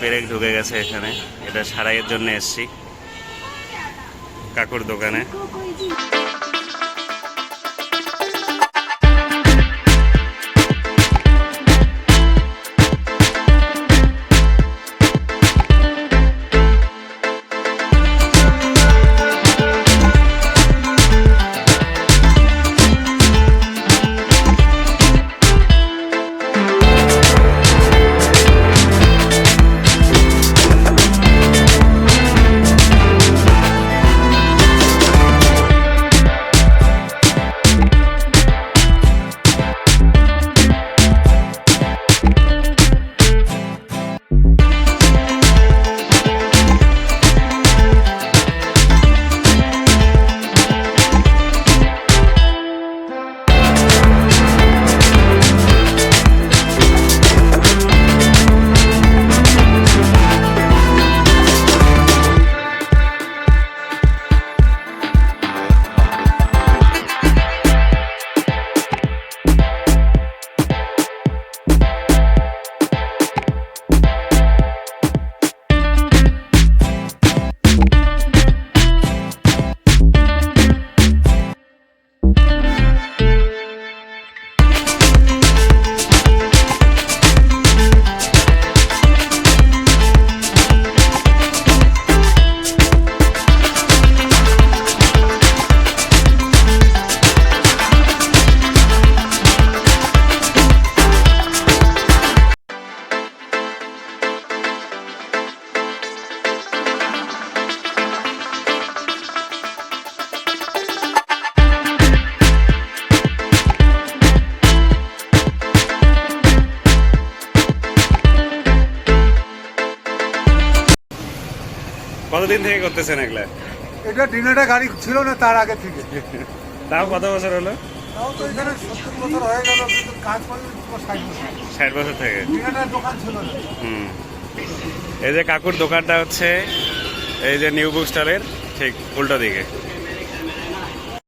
পেরেক ঢুকে গেছে এখানে। এটা সারাইয়ের জন্য এসছি। কাকুর দোকানে। কতদিন থেকে করতেছেন এগুলা? এটা ডিনারটা গাড়ি ছিল না তার আগে থেকে। তাও কত বছর হলো? তাও তো এখানে সত্তর বছর হয়ে গেল কিন্তু কাজ করে ষাট বছর। ষাট বছর থেকে? ডিনারটার দোকান ছিল না। হুম। এই যে কাকুর দোকানটা হচ্ছে এই যে নিউ বুক স্টলের ঠিক উল্টো দিকে।